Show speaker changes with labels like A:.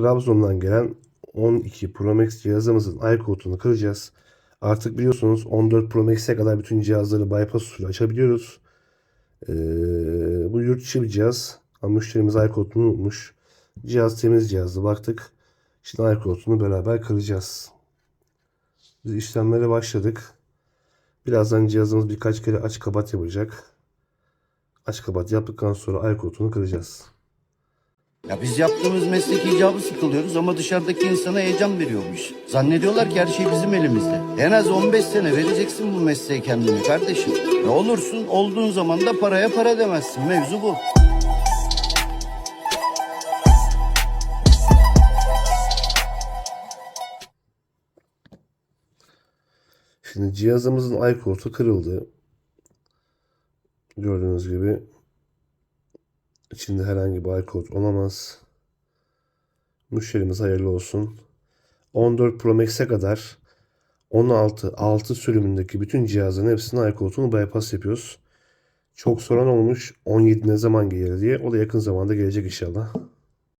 A: Trabzon'dan gelen 12 Pro Max cihazımızın iCode'unu kıracağız. Artık biliyorsunuz 14 Pro Max'e kadar bütün cihazları bypass usulü açabiliyoruz. Ee, bu yurt dışı bir cihaz. Ama müşterimiz iCode'unu unutmuş. Cihaz temiz cihazdı baktık. Şimdi iCode'unu beraber kıracağız. Biz işlemlere başladık. Birazdan cihazımız birkaç kere aç kapat yapacak. Aç kapat yaptıktan sonra iCode'unu kıracağız.
B: Ya biz yaptığımız meslek icabı sıkılıyoruz ama dışarıdaki insana heyecan veriyormuş. Zannediyorlar ki her şey bizim elimizde. En az 15 sene vereceksin bu mesleğe kendini kardeşim. Ne olursun olduğun zaman da paraya para demezsin. Mevzu bu.
A: Şimdi cihazımızın iCode'u kırıldı. Gördüğünüz gibi içinde herhangi bir iCode olamaz. Müşterimiz hayırlı olsun. 14 Pro Max'e kadar 16 6 sürümündeki bütün cihazların hepsinin iCode'unu bypass yapıyoruz. Çok soran olmuş 17 ne zaman gelir diye. O da yakın zamanda gelecek inşallah.